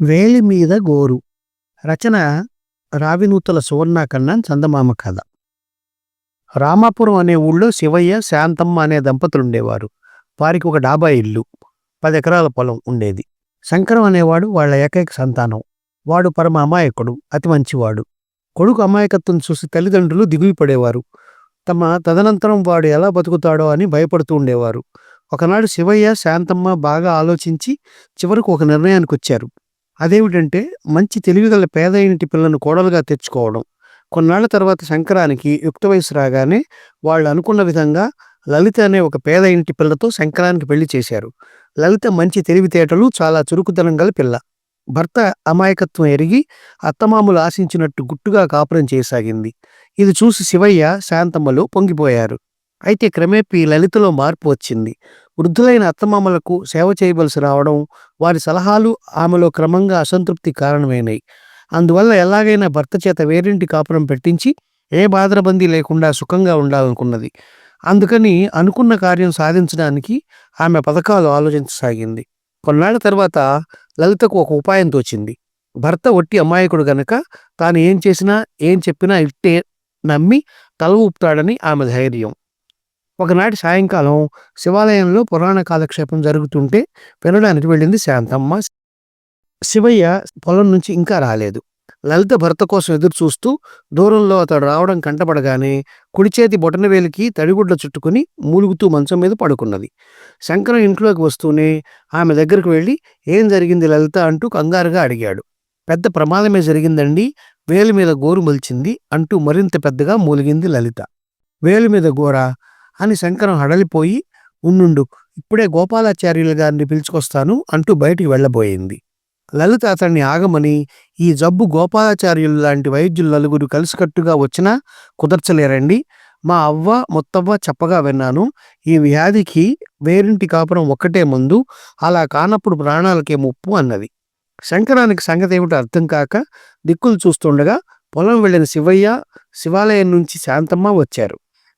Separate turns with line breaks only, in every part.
వేలి మీద గోరు. రచన రావినూతల సువర్ణ కన్నా చందమామ కథ. రామాపురం అనే ఊళ్ళో శివయ్య శాంతమ్మ అనే దంపతులుండేవారు. వారికి ఒక డాబా ఇల్లు పది ఎకరాల పొలం ఉండేది. శంకరం అనేవాడు వాళ్ళ ఏకైక సంతానం. వాడు పరమ అమాయకుడు అతి మంచివాడు. కొడుకు అమాయకత్వం చూసి తల్లిదండ్రులు దిగులు పడేవారు. తమ తదనంతరం వాడు ఎలా బతుకుతాడో అని భయపడుతూ ఉండేవారు. ఒకనాడు శివయ్య శాంతమ్మ బాగా ఆలోచించి చివరకు ఒక నిర్ణయానికి వచ్చారు అదేమిటంటే మంచి తెలివిగల పేద ఇంటి పిల్లను కోడలుగా తెచ్చుకోవడం. కొన్నాళ్ళ తర్వాత శంకరానికి యుక్త వయసు రాగానే వాళ్ళు అనుకున్న విధంగా లలిత అనే ఒక పేద ఇంటి పిల్లతో శంకరానికి పెళ్ళి చేశారు. లలిత మంచి తెలివితేటలు చాలా చురుకుదనం గల పిల్ల. భర్త అమాయకత్వం ఎరిగి అత్తమామలు ఆశించినట్టు గుట్టుగా కాపురం చేయసాగింది. ఇది చూసి శివయ్య శాంతమ్మలు పొంగిపోయారు. అయితే క్రమేపీ లలితలో మార్పు వచ్చింది. వృద్ధులైన అత్తమామలకు సేవ చేయవలసి రావడం వారి సలహాలు ఆమెలో క్రమంగా అసంతృప్తి కారణమైనాయి. అందువల్ల ఎలాగైనా భర్త చేత వేరింటి కాపురం పెట్టించి ఏ బాధరబందీ లేకుండా సుఖంగా ఉండాలనుకున్నది. అందుకని అనుకున్న కార్యం సాధించడానికి ఆమె పథకాలు ఆలోచించసాగింది. కొన్నాళ్ళ తర్వాత లలితకు ఒక ఉపాయం తోచింది. భర్త ఒట్టి అమాయకుడు గనక తాను ఏం చేసినా ఏం చెప్పినా ఇట్టే నమ్మి తల ఊపుతాడని ఆమె ధైర్యం. ఒకనాటి సాయంకాలం శివాలయంలో పురాణ కాలక్షేపం జరుగుతుంటే వినడానికి వెళ్ళింది శాంతమ్మ. శివయ్య పొలం నుంచి ఇంకా రాలేదు. లలిత భర్త కోసం ఎదురు చూస్తూ దూరంలో అతడు రావడం కంటపడగానే కుడిచేతి బొటనవేలికి తడిగుడ్ల చుట్టుకుని మూలుగుతూ మంచం మీద పడుకున్నది. శంకరం ఇంట్లోకి వస్తూనే ఆమె దగ్గరకు వెళ్ళి ఏం జరిగింది లలిత? అంటూ కంగారుగా అడిగాడు. పెద్ద ప్రమాదమే జరిగిందండి. వేలి మీద గోరు మొలిచింది అంటూ మరింత పెద్దగా మూలిగింది లలిత. వేలు మీద గోర? అని శంకరం హడలిపోయి ఉండుండు. ఇప్పుడే గోపాలాచార్యులు గారిని పిలుచుకొస్తాను అంటూ బయటికి వెళ్ళబోయింది. లలిత అతన్ని ఆగమని ఈ జబ్బు గోపాలాచార్యులు లాంటి వైద్యులు నలుగురు కలిసికట్టుగా వచ్చినా కుదర్చలేరండి. మా అవ్వ మొత్తవ్వ చెప్పగా విన్నాను. ఈ వ్యాధికి వేరింటి కాపురం ఒక్కటే ముందు అలా కానప్పుడు ప్రాణాలకే ముప్పు అన్నది. శంకరానికి సంగతి ఏమిటో అర్థం కాక దిక్కులు చూస్తుండగా పొలం వెళ్ళిన శివయ్య శివాలయం నుంచి శాంతమ్మ వచ్చారు.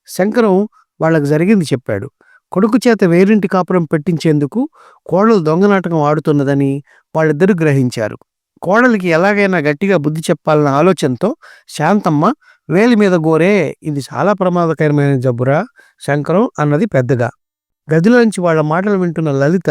శంకరం వాళ్ళకు జరిగింది చెప్పాడు. కొడుకు చేత వేరింటి కాపురం పెట్టించేందుకు కోడలు దొంగనాటకం ఆడుతున్నదని వాళ్ళిద్దరూ గ్రహించారు. కోడలికి ఎలాగైనా గట్టిగా బుద్ధి చెప్పాలన్న ఆలోచనతో శాంతమ్మ వేలి మీద గోరే ఇది చాలా ప్రమాదకరమైన జబ్బురా శంకరం అన్నది పెద్దగా గదిలోంచి వాళ్ళ మాటలు వింటున్న లలిత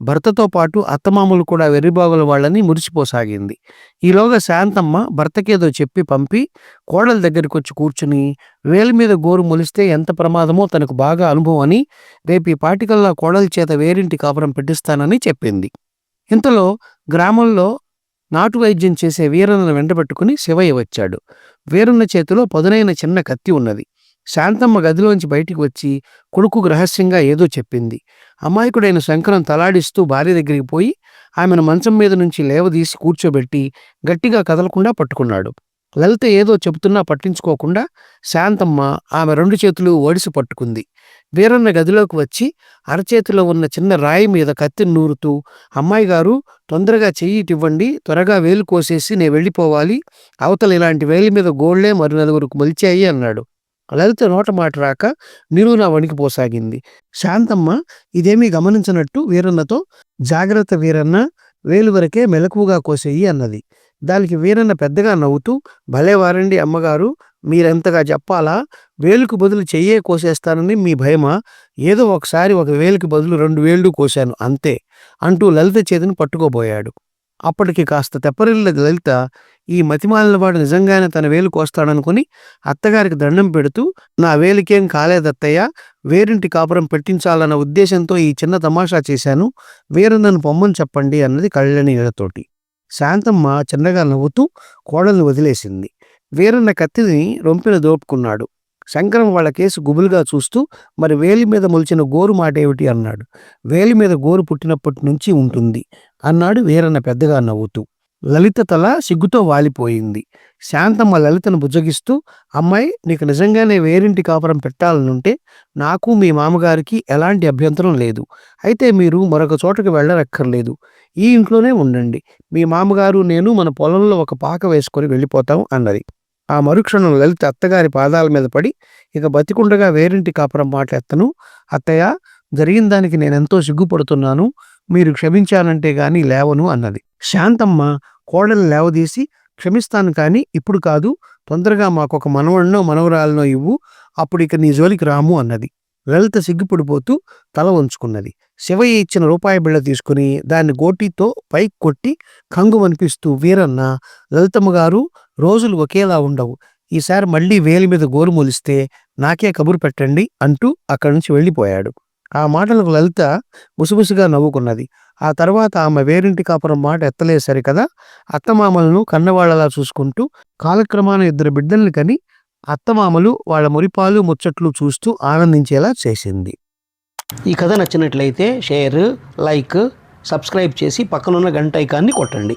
భర్తతో పాటు అత్తమామలు కూడా వెర్రిబాగుల వాళ్ళని మురిసిపోసాగింది. ఈలోగా శాంతమ్మ భర్తకేదో చెప్పి పంపి కోడల దగ్గరికి వచ్చి కూర్చుని వేలి మీద గోరు మొలిస్తే ఎంత ప్రమాదమో తనకు బాగా అనుభవం అని రేపు ఈ పాటికల్లా కోడల చేత వేరింటి కాపురం పెట్టిస్తానని చెప్పింది. ఇంతలో గ్రామంలో నాటు వైద్యం చేసే వీరన్నను వెంటబెట్టుకుని శివయ్య వచ్చాడు. వీరన్న చేతిలో పదునైన చిన్న కత్తి ఉన్నది. శాంతమ్మ గదిలోంచి బయటికి వచ్చి కొడుకుకు రహస్యంగా ఏదో చెప్పింది. అమాయకుడైన శంకరం తలాడిస్తూ భార్య దగ్గరికి పోయి ఆమెను మంచం మీద నుంచి లేవదీసి కూర్చోబెట్టి గట్టిగా కదలకుండా పట్టుకున్నాడు. లలిత ఏదో చెబుతున్నా పట్టించుకోకుండా శాంతమ్మ ఆమె రెండు చేతులు ఓడిసి పట్టుకుంది. వీరన్న గదిలోకి వచ్చి అరచేతిలో ఉన్న చిన్న రాయి మీద కత్తిని నూరుతూ అమ్మాయి గారు తొందరగా చెయ్యి ఇవ్వండి త్వరగా వేలు కోసేసి నేను వెళ్ళిపోవాలి అవతల ఇలాంటి వేలి మీద గోళ్ళే మరి నలుగురికి మలిచాయి అన్నాడు. లలిత నోట మాట రాక నిలువున వణికిపోసాగింది శాంతమ్మ ఇదేమీ గమనించినట్టు వీరన్నతో జాగ్రత్త వీరన్న వేలు వరకే మెలకువగా కోసేయి అన్నది. దానికి వీరన్న పెద్దగా నవ్వుతూ భలే వారండి అమ్మగారు మీరెంతగా చెప్పాలా? వేలుకు బదులు చెయ్యే కోసేస్తానని మీ భయమా? ఏదో ఒకసారి ఒక వేలుకి బదులు రెండు వేళ్ళు కోశాను అంతే అంటూ లలిత చేతిని పట్టుకోబోయాడు. అప్పటికి కాస్త తెప్పరిల్ల లలిత ఈ మతిమాలిన వాడు నిజంగానే తన వేలు కోస్తాడనుకుని అత్తగారికి దండం పెడుతూ నా వేలికేం కాలేదత్తయ్య వేరింటి కాపురం పెట్టించాలన్న ఉద్దేశంతో ఈ చిన్న తమాషా చేశాను వేరుందని పొమ్మని చెప్పండి అన్నది కళ్ళని నీళ్ళతోటి శాంతమ్మ చిన్నగా నవ్వుతూ కోడల్ని వదిలేసింది. వేరన్న కత్తిని రొంపిన దోపుకున్నాడు. శంకరం వాళ్ళ కేసు గుబులుగా చూస్తూ మరి వేలి మీద మొలిచిన గోరు మాట ఏమిటి అన్నాడు. వేలి మీద గోరు పుట్టినప్పటి నుంచి ఉంటుంది అన్నాడు వీరన్న పెద్దగా నవ్వుతూ. లలిత తల సిగ్గుతో వాలిపోయింది. శాంతమ్మ లలితను బుజ్జగిస్తూ అమ్మాయి నీకు నిజంగానే వేరింటి కాపురం పెట్టాలనుంటే నాకు మీ మామగారికి ఎలాంటి అభ్యంతరం లేదు. అయితే మీరు మరొక చోటకి వెళ్ళరక్కర్లేదు. ఈ ఇంట్లోనే ఉండండి. మీ మామగారు నేను మన పొలంలో ఒక పాక వేసుకొని వెళ్ళిపోతాం అన్నది. ఆ మరుక్షణం లలిత అత్తగారి పాదాల మీద పడి ఇక బతికుండగా వేరింటి కాపురం మాట ఎత్తను అత్తయ్య జరిగిన దానికి నేనెంతో సిగ్గుపడుతున్నాను. మీరు క్షమించానంటే గాని లేవను అన్నది. శాంతమ్మ కోడలు లేవదీసి క్షమిస్తాను కానీ ఇప్పుడు కాదు తొందరగా మాకొక మనవడినో మనవరాలనో ఇవ్వు అప్పుడు ఇక నీ జోలికి రాము అన్నది. లలిత సిగ్గుపడిపోతూ తల వంచుకున్నది. శివయ్య ఇచ్చిన రూపాయి బిళ్ళ తీసుకుని దాన్ని గోటితో పైకి కొట్టి కంగు అనిపిస్తూ వీరన్న లలితమ్మ గారు రోజులు ఒకేలా ఉండవు. ఈసారి మళ్ళీ వేలి మీద గోరు మొలిస్తే నాకే కబురు పెట్టండి అంటూ అక్కడి నుంచి వెళ్ళిపోయాడు. ఆ మాటలకు లలిత ముసుముసుగా నవ్వుకున్నది. ఆ తర్వాత ఆమె వేరింటి కాపురం మాట ఎత్తలేసరి కదా అత్తమామలను కన్నవాళ్ళలా చూసుకుంటూ కాలక్రమాన ఇద్దరు బిడ్డల్ని కని అత్తమామలు వాళ్ళ మురిపాలు ముచ్చట్లు చూస్తూ ఆనందించేలా చేసింది. ఈ కథ నచ్చినట్లయితే షేర్ లైక్ సబ్స్క్రైబ్ చేసి పక్కనున్న గంట ఐకాన్ని కొట్టండి.